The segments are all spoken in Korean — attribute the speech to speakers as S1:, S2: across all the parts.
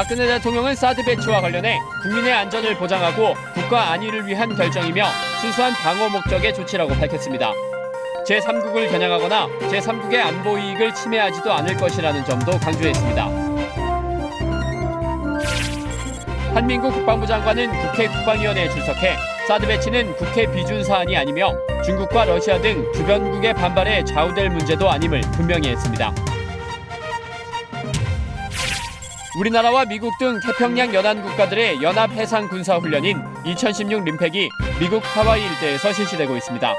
S1: 박근혜 대통령은 사드 배치와 관련해 국민의 안전을 보장하고 국가 안위를 위한 결정이며 순수한 방어 목적의 조치라고 밝혔습니다. 제3국을 겨냥하거나 제3국의 안보 이익을 침해하지도 않을 것이라는 점도 강조했습니다. 한민국 국방부 장관은 국회 국방위원회에 출석해 사드 배치는 국회 비준 사안이 아니며 중국과 러시아 등 주변국의 반발에 좌우될 문제도 아님을 분명히 했습니다. 우리나라와 미국 등 태평양 연안 국가들의 연합 해상 군사 훈련인 2016 림팩이 미국 하와이 일대에서 실시되고 있습니다.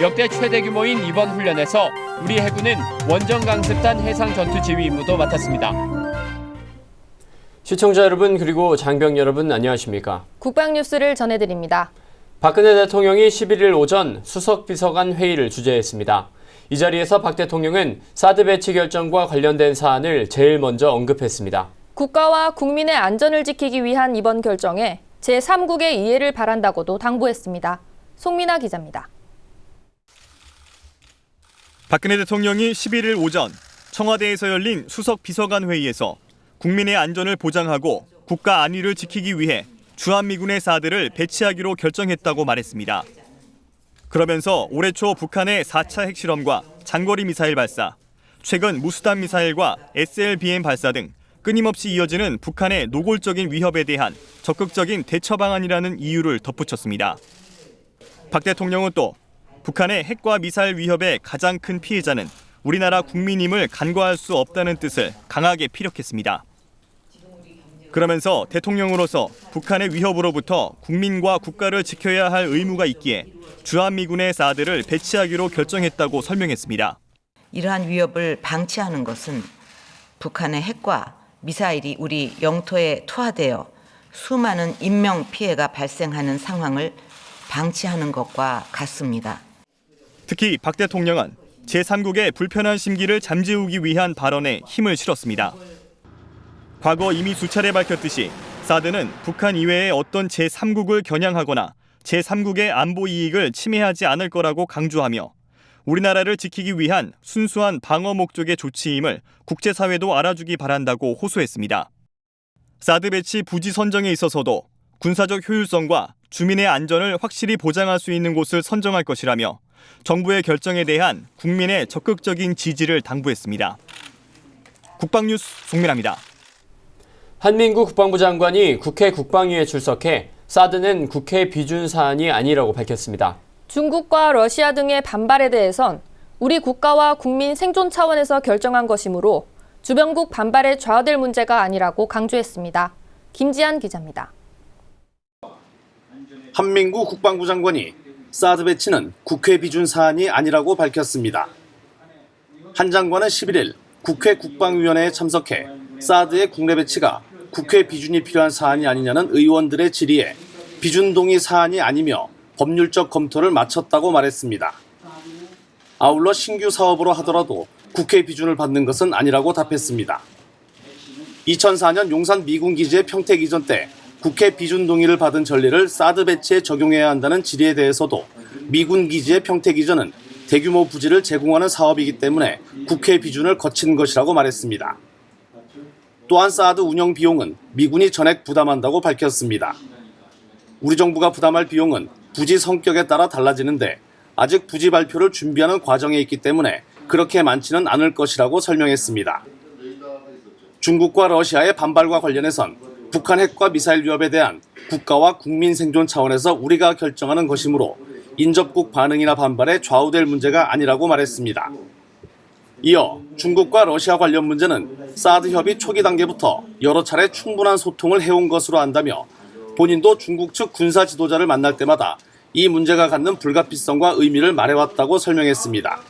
S1: 역대 최대 규모인 이번 훈련에서 우리 해군은 원정 강습단 해상 전투 지휘 임무도 맡았습니다.
S2: 시청자 여러분 그리고 장병 여러분 안녕하십니까?
S3: 국방 뉴스를 전해드립니다.
S2: 박근혜 대통령이 11일 오전 수석 비서관 회의를 주재했습니다. 이 자리에서 박 대통령은 사드 배치 결정과 관련된 사안을 제일 먼저 언급했습니다.
S3: 국가와 국민의 안전을 지키기 위한 이번 결정에 제3국의 이해를 바란다고도 당부했습니다. 송민아 기자입니다.
S4: 박근혜 대통령이 11일 오전 청와대에서 열린 수석 비서관 회의에서 국민의 안전을 보장하고 국가 안위를 지키기 위해 주한미군의 사드를 배치하기로 결정했다고 말했습니다. 그러면서 올해 초 북한의 4차 핵실험과 장거리 미사일 발사, 최근 무수단 미사일과 SLBM 발사 등 끊임없이 이어지는 북한의 노골적인 위협에 대한 적극적인 대처 방안이라는 이유를 덧붙였습니다. 박 대통령은 또 북한의 핵과 미사일 위협의 가장 큰 피해자는 우리나라 국민임을 간과할 수 없다는 뜻을 강하게 피력했습니다. 그러면서 대통령으로서 북한의 위협으로부터 국민과 국가를 지켜야 할 의무가 있기에 주한미군의 사드를 배치하기로 결정했다고 설명했습니다.
S5: 이러한 위협을 방치하는 것은 북한의 핵과 미사일이 우리 영토에 투하되어 수많은 인명 피해가 발생하는 상황을 방치하는 것과 같습니다.
S4: 특히 박 대통령은 제3국의 불편한 심기를 잠재우기 위한 발언에 힘을 실었습니다. 과거 이미 수차례 밝혔듯이 사드는 북한 이외의 어떤 제3국을 겨냥하거나 제3국의 안보 이익을 침해하지 않을 거라고 강조하며 우리나라를 지키기 위한 순수한 방어 목적의 조치임을 국제사회도 알아주기 바란다고 호소했습니다. 사드 배치 부지 선정에 있어서도 군사적 효율성과 주민의 안전을 확실히 보장할 수 있는 곳을 선정할 것이라며 정부의 결정에 대한 국민의 적극적인 지지를 당부했습니다. 국방뉴스 송민아입니다.
S2: 한민국 국방부 장관이 국회 국방위에 출석해 사드는 국회 비준 사안이 아니라고 밝혔습니다.
S3: 중국과 러시아 등의 반발에 대해선 우리 국가와 국민 생존 차원에서 결정한 것이므로 주변국 반발에 좌우될 문제가 아니라고 강조했습니다. 김지한 기자입니다.
S6: 한민구 국방부 장관이 사드 배치는 국회 비준 사안이 아니라고 밝혔습니다. 한 장관은 11일 국회 국방위원회에 참석해 사드의 국내 배치가 국회 비준이 필요한 사안이 아니냐는 의원들의 질의에 비준 동의 사안이 아니며 법률적 검토를 마쳤다고 말했습니다. 아울러 신규 사업으로 하더라도 국회 비준을 받는 것은 아니라고 답했습니다. 2004년 용산 미군 기지의 평택 이전 때 국회 비준 동의를 받은 전례를 사드 배치에 적용해야 한다는 질의에 대해서도 미군 기지의 평택 이전은 대규모 부지를 제공하는 사업이기 때문에 국회 비준을 거친 것이라고 말했습니다. 또한 사드 운영 비용은 미군이 전액 부담한다고 밝혔습니다. 우리 정부가 부담할 비용은 부지 성격에 따라 달라지는데 아직 부지 발표를 준비하는 과정에 있기 때문에 그렇게 많지는 않을 것이라고 설명했습니다. 중국과 러시아의 반발과 관련해선 북한 핵과 미사일 위협에 대한 국가와 국민 생존 차원에서 우리가 결정하는 것이므로 인접국 반응이나 반발에 좌우될 문제가 아니라고 말했습니다. 이어 중국과 러시아 관련 문제는 사드 협의 초기 단계부터 여러 차례 충분한 소통을 해온 것으로 안다며 본인도 중국 측 군사 지도자를 만날 때마다 이 문제가 갖는 불가피성과 의미를 말해왔다고 설명했습니다.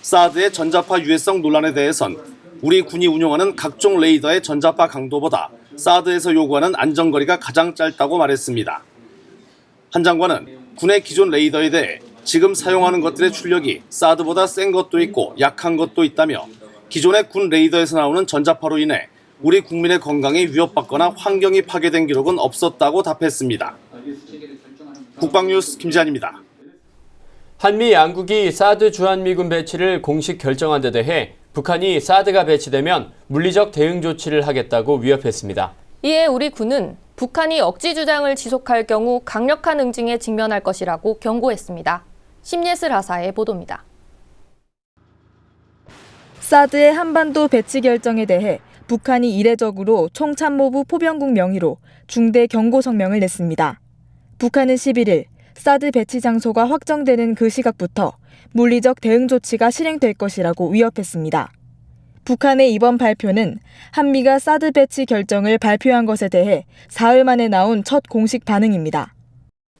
S6: 사드의 전자파 유해성 논란에 대해선 우리 군이 운용하는 각종 레이더의 전자파 강도보다 사드에서 요구하는 안전거리가 가장 짧다고 말했습니다. 한 장관은 군의 기존 레이더에 대해 지금 사용하는 것들의 출력이 사드보다 센 것도 있고 약한 것도 있다며 기존의 군 레이더에서 나오는 전자파로 인해 우리 국민의 건강에 위협받거나 환경이 파괴된 기록은 없었다고 답했습니다. 국방뉴스 김지한입니다.
S2: 한미 양국이 사드 주한미군 배치를 공식 결정한 데 대해 북한이 사드가 배치되면 물리적 대응 조치를 하겠다고 위협했습니다.
S7: 이에 우리 군은 북한이 억지 주장을 지속할 경우 강력한 응징에 직면할 것이라고 경고했습니다. 심예슬 하사의 보도입니다.
S8: 사드의 한반도 배치 결정에 대해 북한이 이례적으로 총참모부 포병국 명의로 중대 경고 성명을 냈습니다. 북한은 11일 사드 배치 장소가 확정되는 그 시각부터 물리적 대응 조치가 실행될 것이라고 위협했습니다. 북한의 이번 발표는 한미가 사드 배치 결정을 발표한 것에 대해 사흘 만에 나온 첫 공식 반응입니다.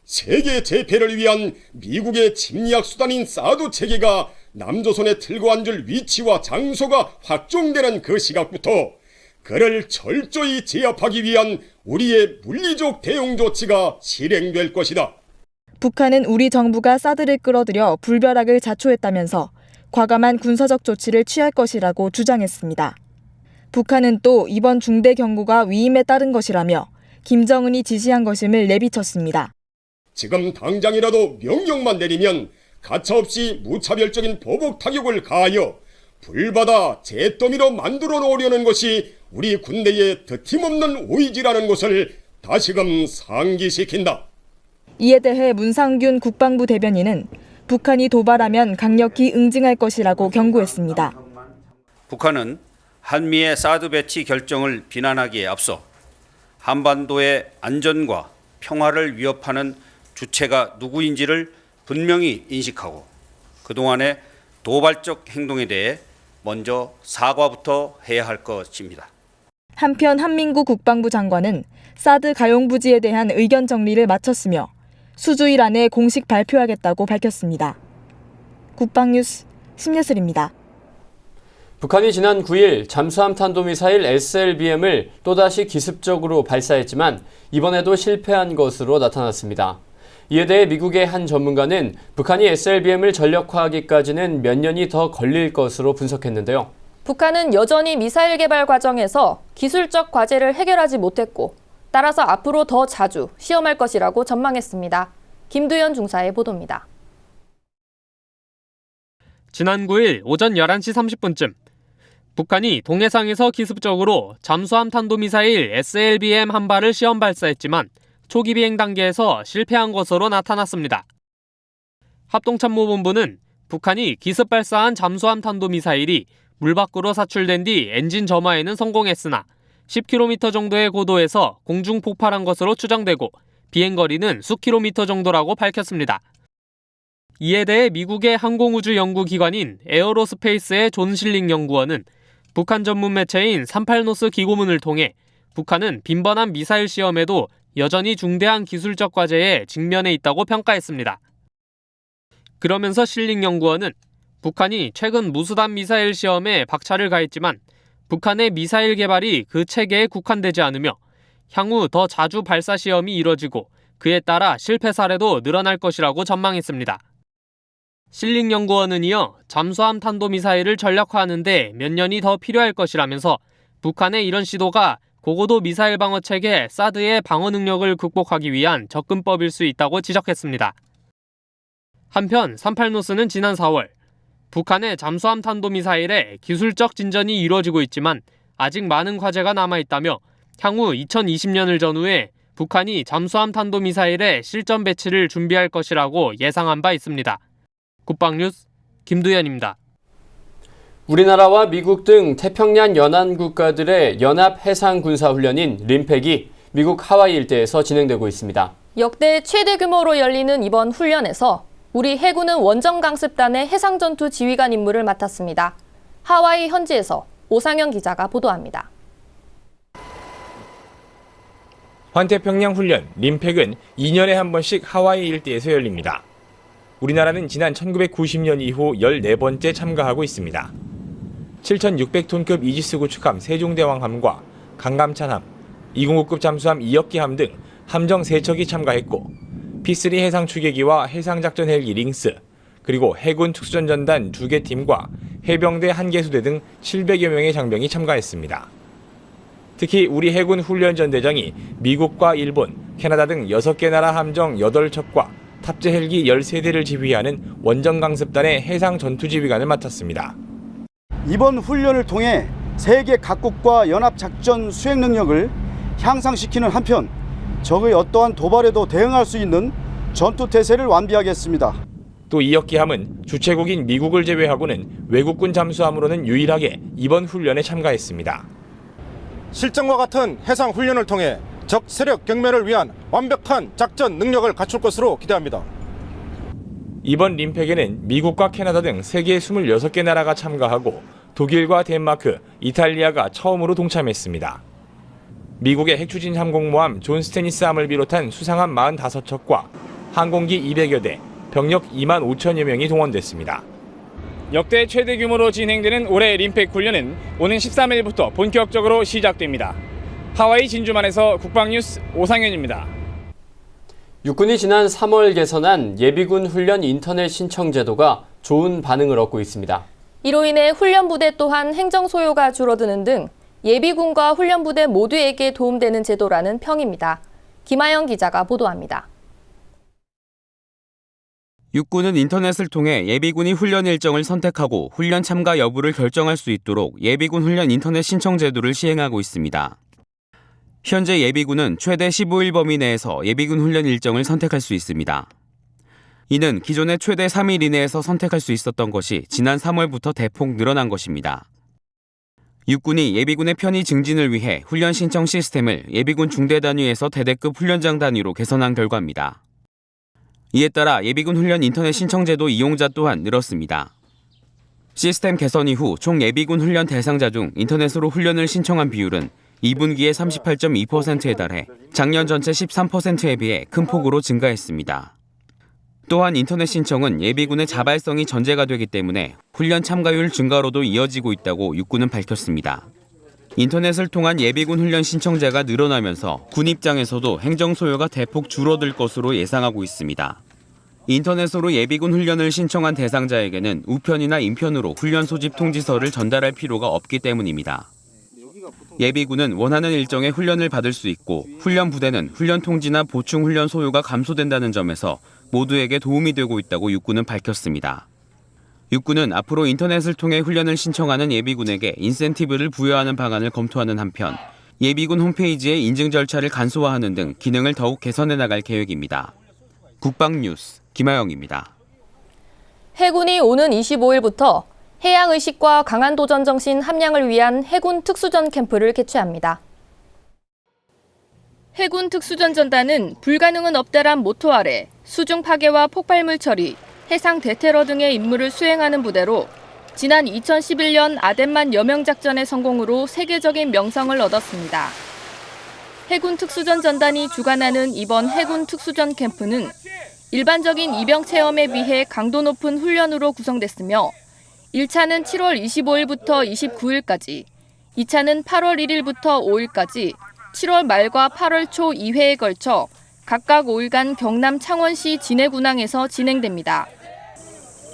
S9: 세계 재패를 위한 미국의 침략 수단인 사드 체계가 남조선에 들고 앉을 위치와 장소가 확정되는 그 시각부터 그를 철저히 제압하기 위한 우리의 물리적 대응 조치가 실행될 것이다.
S8: 북한은 우리 정부가 사드를 끌어들여 불벼락을 자초했다면서 과감한 군사적 조치를 취할 것이라고 주장했습니다. 북한은 또 이번 중대 경고가 위임에 따른 것이라며 김정은이 지시한 것임을 내비쳤습니다.
S9: 지금 당장이라도 명령만 내리면 가차없이 무차별적인 보복 타격을 가하여 불바다 잿더미로 만들어 놓으려는 것이 우리 군대의 드팀없는 오이지라는 것을 다시금 상기시킨다.
S8: 이에 대해 문상균 국방부 대변인은 북한이 도발하면 강력히 응징할 것이라고 경고했습니다.
S10: 북한은 한미의 사드 배치 결정을 비난하기에 앞서 한반도의 안전과 평화를 위협하는 주체가 누구인지를 분명히 인식하고 그동안의 도발적 행동에 대해 먼저 사과부터 해야 할 것입니다.
S8: 한편 한민구 국방부 장관은 사드 가용 부지에 대한 의견 정리를 마쳤으며 수주일 안에 공식 발표하겠다고 밝혔습니다. 국방뉴스 심예슬입니다.
S2: 북한이 지난 9일 잠수함 탄도미사일 SLBM을 또다시 기습적으로 발사했지만 이번에도 실패한 것으로 나타났습니다. 이에 대해 미국의 한 전문가는 북한이 SLBM을 전력화하기까지는 몇 년이 더 걸릴 것으로 분석했는데요.
S7: 북한은 여전히 미사일 개발 과정에서 기술적 과제를 해결하지 못했고 따라서 앞으로 더 자주 시험할 것이라고 전망했습니다. 김두현 중사의 보도입니다.
S11: 지난 9일 오전 11시 30분쯤 북한이 동해상에서 기습적으로 잠수함 탄도미사일 SLBM 한 발을 시험 발사했지만 초기 비행 단계에서 실패한 것으로 나타났습니다. 합동참모본부는 북한이 기습 발사한 잠수함 탄도미사일이 물 밖으로 사출된 뒤 엔진 점화에는 성공했으나 10km 정도의 고도에서 공중 폭발한 것으로 추정되고 비행거리는 수 킬로미터 정도라고 밝혔습니다. 이에 대해 미국의 항공우주 연구기관인 에어로스페이스의 존 실링 연구원은 북한 전문 매체인 38노스 기고문을 통해 북한은 빈번한 미사일 시험에도 여전히 중대한 기술적 과제에 직면해 있다고 평가했습니다. 그러면서 실링 연구원은 북한이 최근 무수단 미사일 시험에 박차를 가했지만 북한의 미사일 개발이 그 체계에 국한되지 않으며 향후 더 자주 발사 시험이 이뤄지고 그에 따라 실패 사례도 늘어날 것이라고 전망했습니다. 실링 연구원은 이어 잠수함 탄도미사일을 전략화하는데 몇 년이 더 필요할 것이라면서 북한의 이런 시도가 고고도 미사일 방어 체계 사드의 방어 능력을 극복하기 위한 접근법일 수 있다고 지적했습니다. 한편 38노스는 지난 4월 북한의 잠수함 탄도미사일에 기술적 진전이 이루어지고 있지만 아직 많은 과제가 남아있다며 향후 2020년을 전후해 북한이 잠수함 탄도미사일의 실전 배치를 준비할 것이라고 예상한 바 있습니다. 국방뉴스 김두현입니다.
S2: 우리나라와 미국 등 태평양 연안 국가들의 연합 해상 군사 훈련인 림팩이 미국 하와이 일대에서 진행되고 있습니다.
S7: 역대 최대 규모로 열리는 이번 훈련에서 우리 해군은 원정 강습단의 해상 전투 지휘관 임무를 맡았습니다. 하와이 현지에서 오상영 기자가 보도합니다.
S12: 환태평양 훈련 림팩은 2년에 한 번씩 하와이 일대에서 열립니다. 우리나라는 지난 1990년 이후 14번째 참가하고 있습니다. 7,600톤급 이지스 구축함 세종대왕함과 강감찬함, 209급 잠수함 2엽기함 등 함정 3척이 참가했고 P3 해상 추계기와 해상작전 헬기 링스, 그리고 해군 특수전전단 2개 팀과 해병대 1개 수대 등 700여 명의 장병이 참가했습니다. 특히 우리 해군 훈련전대장이 미국과 일본, 캐나다 등 6개 나라 함정 8척과 탑재 헬기 13대를 지휘하는 원정강습단의 해상 전투지휘관을 맡았습니다.
S13: 이번 훈련을 통해 세계 각국과 연합 작전 수행 능력을 향상시키는 한편 적의 어떠한 도발에도 대응할 수 있는 전투 태세를 완비하겠습니다.
S12: 또 이역기함은 주최국인 미국을 제외하고는 외국군 잠수함으로는 유일하게 이번 훈련에 참가했습니다.
S14: 실전과 같은 해상 훈련을 통해 적 세력 경멸을 위한 완벽한 작전 능력을 갖출 것으로 기대합니다.
S12: 이번 림팩에는 미국과 캐나다 등 세계 26개 나라가 참가하고 독일과 덴마크, 이탈리아가 처음으로 동참했습니다. 미국의 핵추진 항공모함 존 스테니스함을 비롯한 수상함 45척과 항공기 200여 대, 병력 2만 5천여 명이 동원됐습니다. 역대 최대 규모로 진행되는 올해 림팩 훈련은 오는 13일부터 본격적으로 시작됩니다. 하와이 진주만에서 국방뉴스 오상현입니다.
S2: 육군이 지난 3월 개선한 예비군 훈련 인터넷 신청 제도가 좋은 반응을 얻고 있습니다.
S7: 이로 인해 훈련부대 또한 행정 소요가 줄어드는 등 예비군과 훈련부대 모두에게 도움되는 제도라는 평입니다. 김하영 기자가 보도합니다.
S5: 육군은 인터넷을 통해 예비군이 훈련 일정을 선택하고 훈련 참가 여부를 결정할 수 있도록 예비군 훈련 인터넷 신청 제도를 시행하고 있습니다. 현재 예비군은 최대 15일 범위 내에서 예비군 훈련 일정을 선택할 수 있습니다. 이는 기존의 최대 3일 이내에서 선택할 수 있었던 것이 지난 3월부터 대폭 늘어난 것입니다. 육군이 예비군의 편의 증진을 위해 훈련 신청 시스템을 예비군 중대 단위에서 대대급 훈련장 단위로 개선한 결과입니다. 이에 따라 예비군 훈련 인터넷 신청 제도 이용자 또한 늘었습니다. 시스템 개선 이후 총 예비군 훈련 대상자 중 인터넷으로 훈련을 신청한 비율은 2분기에 38.2%에 달해 작년 전체 13%에 비해 큰 폭으로 증가했습니다. 또한 인터넷 신청은 예비군의 자발성이 전제가 되기 때문에 훈련 참가율 증가로도 이어지고 있다고 육군은 밝혔습니다. 인터넷을 통한 예비군 훈련 신청자가 늘어나면서 군 입장에서도 행정 소요가 대폭 줄어들 것으로 예상하고 있습니다. 인터넷으로 예비군 훈련을 신청한 대상자에게는 우편이나 인편으로 훈련 소집 통지서를 전달할 필요가 없기 때문입니다. 예비군은 원하는 일정의 훈련을 받을 수 있고 훈련 부대는 훈련 통지나 보충 훈련 소요가 감소된다는 점에서 모두에게 도움이 되고 있다고 육군은 밝혔습니다. 육군은 앞으로 인터넷을 통해 훈련을 신청하는 예비군에게 인센티브를 부여하는 방안을 검토하는 한편 예비군 홈페이지의 인증 절차를 간소화하는 등 기능을 더욱 개선해 나갈 계획입니다. 국방뉴스 김하영입니다.
S7: 해군이 오는 25일부터 해양의식과 강한 도전 정신 함양을 위한 해군 특수전 캠프를 개최합니다. 해군 특수전 전단은 불가능은 없다란 모토 아래 수중 파괴와 폭발물 처리, 해상 대테러 등의 임무를 수행하는 부대로 지난 2011년 아덴만 여명 작전의 성공으로 세계적인 명성을 얻었습니다. 해군 특수전 전단이 주관하는 이번 해군 특수전 캠프는 일반적인 입영 체험에 비해 강도 높은 훈련으로 구성됐으며 1차는 7월 25일부터 29일까지, 2차는 8월 1일부터 5일까지 7월 말과 8월 초 2회에 걸쳐 각각 5일간 경남 창원시 진해군항에서 진행됩니다.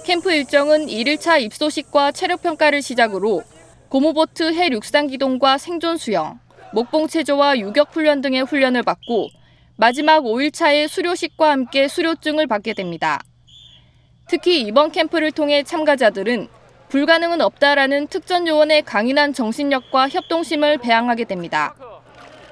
S7: 캠프 일정은 1일차 입소식과 체력평가를 시작으로 고무보트 해륙상 기동과 생존 수영, 목봉 체조와 유격 훈련 등의 훈련을 받고 마지막 5일차에 수료식과 함께 수료증을 받게 됩니다. 특히 이번 캠프를 통해 참가자들은 불가능은 없다라는 특전 요원의 강인한 정신력과 협동심을 배양하게 됩니다.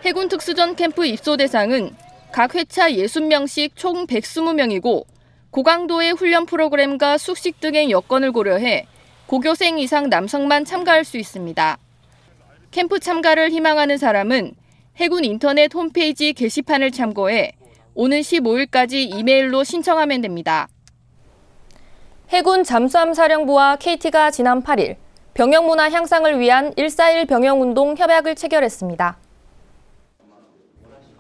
S7: 해군 특수전 캠프 입소 대상은 각 회차 60명씩 총 120명이고 고강도의 훈련 프로그램과 숙식 등의 여건을 고려해 고교생 이상 남성만 참가할 수 있습니다. 캠프 참가를 희망하는 사람은 해군 인터넷 홈페이지 게시판을 참고해 오는 15일까지 이메일로 신청하면 됩니다. 해군 잠수함 사령부와 KT가 지난 8일 병영 문화 향상을 위한 141 병영 운동 협약을 체결했습니다.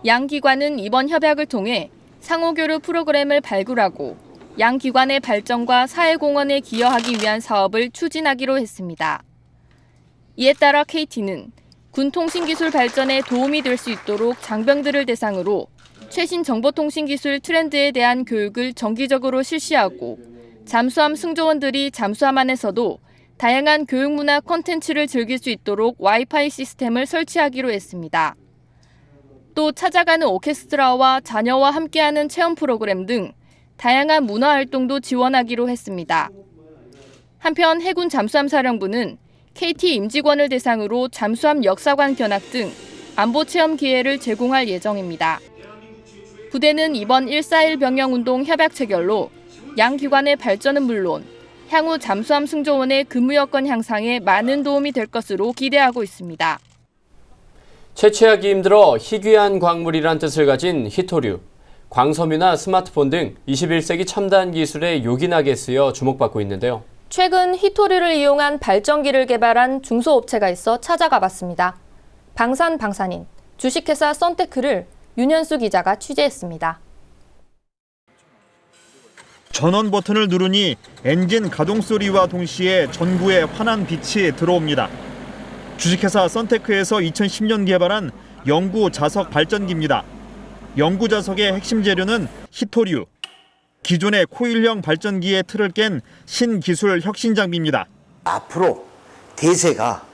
S7: 양 기관은 이번 협약을 통해 상호 교류 프로그램을 발굴하고 양 기관의 발전과 사회 공헌에 기여하기 위한 사업을 추진하기로 했습니다. 이에 따라 KT는 군 통신 기술 발전에 도움이 될 수 있도록 장병들을 대상으로 최신 정보통신 기술 트렌드에 대한 교육을 정기적으로 실시하고 잠수함 승조원들이 잠수함 안에서도 다양한 교육 문화 콘텐츠를 즐길 수 있도록 와이파이 시스템을 설치하기로 했습니다. 또 찾아가는 오케스트라와 자녀와 함께하는 체험 프로그램 등 다양한 문화 활동도 지원하기로 했습니다. 한편 해군 잠수함 사령부는 KT 임직원을 대상으로 잠수함 역사관 견학 등 안보 체험 기회를 제공할 예정입니다. 부대는 이번 141 병영 운동 협약 체결로 양 기관의 발전은 물론 향후 잠수함 승조원의 근무 여건 향상에 많은 도움이 될 것으로 기대하고 있습니다.
S2: 채취하기 힘들어 희귀한 광물이란 뜻을 가진 희토류. 광섬유나 스마트폰 등 21세기 첨단 기술에 요긴하게 쓰여 주목받고 있는데요.
S3: 최근 히토류를 이용한 발전기를 개발한 중소업체가 있어 찾아가 봤습니다. 방산 방산인 주식회사 썬테크를 윤현수 기자가 취재했습니다.
S15: 전원 버튼을 누르니 엔진 가동 소리와 동시에 전구에 환한 빛이 들어옵니다. 주식회사 선테크에서 2010년 개발한 영구 자석 발전기입니다. 영구 자석의 핵심 재료는 히토류. 기존의 코일형 발전기의 틀을 깬 신기술 혁신 장비입니다.
S16: 앞으로 대세가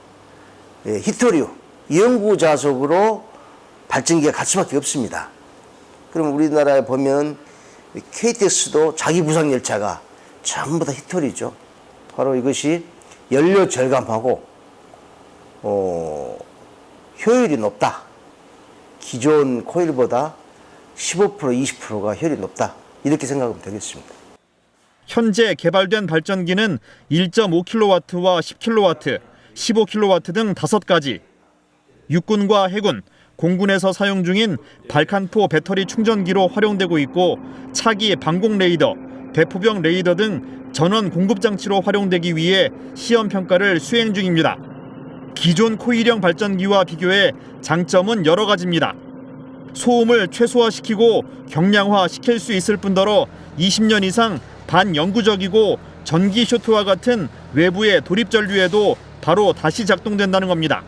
S16: 예, 히토류, 영구 자석으로 발전기가 갈 수밖에 없습니다. 그럼 우리나라에 보면 KTX도 자기 부상 열차가 전부 다 히토리죠. 바로 이것이 연료 절감하고 어, 효율이 높다. 기존 코일보다 15% 20%가 효율이 높다. 이렇게 생각하면 되겠습니다.
S15: 현재 개발된 발전기는 1.5kW와 10kW, 15kW 등 5가지. 육군과 해군, 공군에서 사용 중인 발칸포 배터리 충전기로 활용되고 있고 차기 방공 레이더, 대포병 레이더 등 전원 공급 장치로 활용되기 위해 시험 평가를 수행 중입니다. 기존 코일형 발전기와 비교해 장점은 여러 가지입니다. 소음을 최소화시키고 경량화 시킬 수 있을 뿐더러 20년 이상 반영구적이고 전기 쇼트와 같은 외부의 도립 전류에도 바로 다시 작동된다는 겁니다.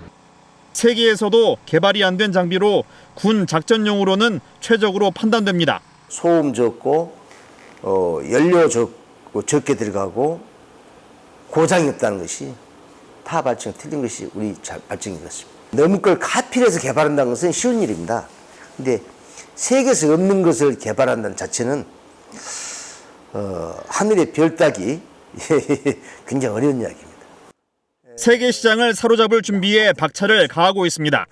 S15: 세계에서도 개발이 안 된 장비로 군 작전용으로는 최적으로 판단됩니다.
S16: 소음 적고 어, 연료 적고 적게 들어가고 고장이 없다는 것이 타 발전 틀린 것이 우리 자- 발전기 같습니다. 너무 걸 카피해서 개발한다는 것은 쉬운 일입니다. 근데 세계에서 없는 것을 개발한다는 자체는 어, 하늘의 별 따기 굉장히 어려운 이야기입니다.
S15: 세계 시장을 사로잡을 준비에 박차를 가하고 있습니다.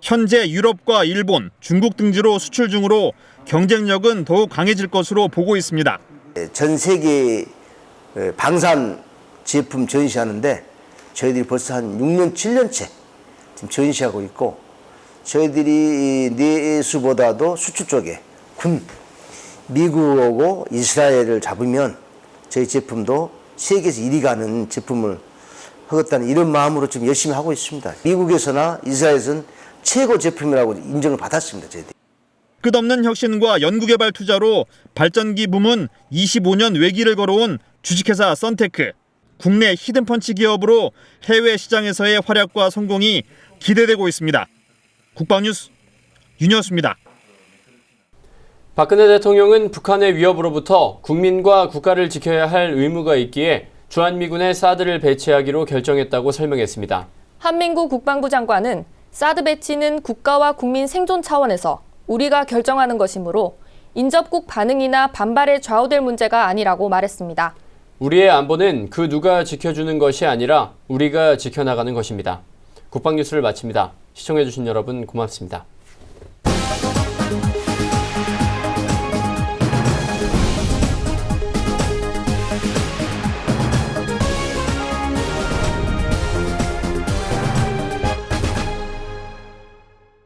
S15: 현재 유럽과 일본, 중국 등지로 수출 중으로 경쟁력은 더욱 강해질 것으로 보고 있습니다.
S16: 전 세계 어, 방산 제품 전시하는데 저희들이 벌써 한 6년, 7년째 지금 전시하고 있고 저희들이 내수보다도 수출 쪽에 군, 미국하고 이스라엘을 잡으면 저희 제품도 세계에서 1위 가는 제품을 하겠다는 이런 마음으로 지금 열심히 하고 있습니다. 미국에서나 이스라엘에서는 최고 제품이라고 인정을 받았습니다. 저희들이.
S15: 끝없는 혁신과 연구개발 투자로 발전기 부문 25년 외기를 걸어온 주식회사 썬테크. 국내 히든펀치 기업으로 해외 시장에서의 활약과 성공이 기대되고 있습니다. 국방뉴스 윤여수입니다.
S2: 박근혜 대통령은 북한의 위협으로부터 국민과 국가를 지켜야 할 의무가 있기에 주한미군의 사드를 배치하기로 결정했다고 설명했습니다.
S3: 한민구 국방부 장관은 사드 배치는 국가와 국민 생존 차원에서 우리가 결정하는 것이므로 인접국 반응이나 반발에 좌우될 문제가 아니라고 말했습니다.
S2: 우리의 안보는 그 누가 지켜주는 것이 아니라 우리가 지켜나가는 것입니다. 국방뉴스를 마칩니다. 시청해주신 여러분 고맙습니다.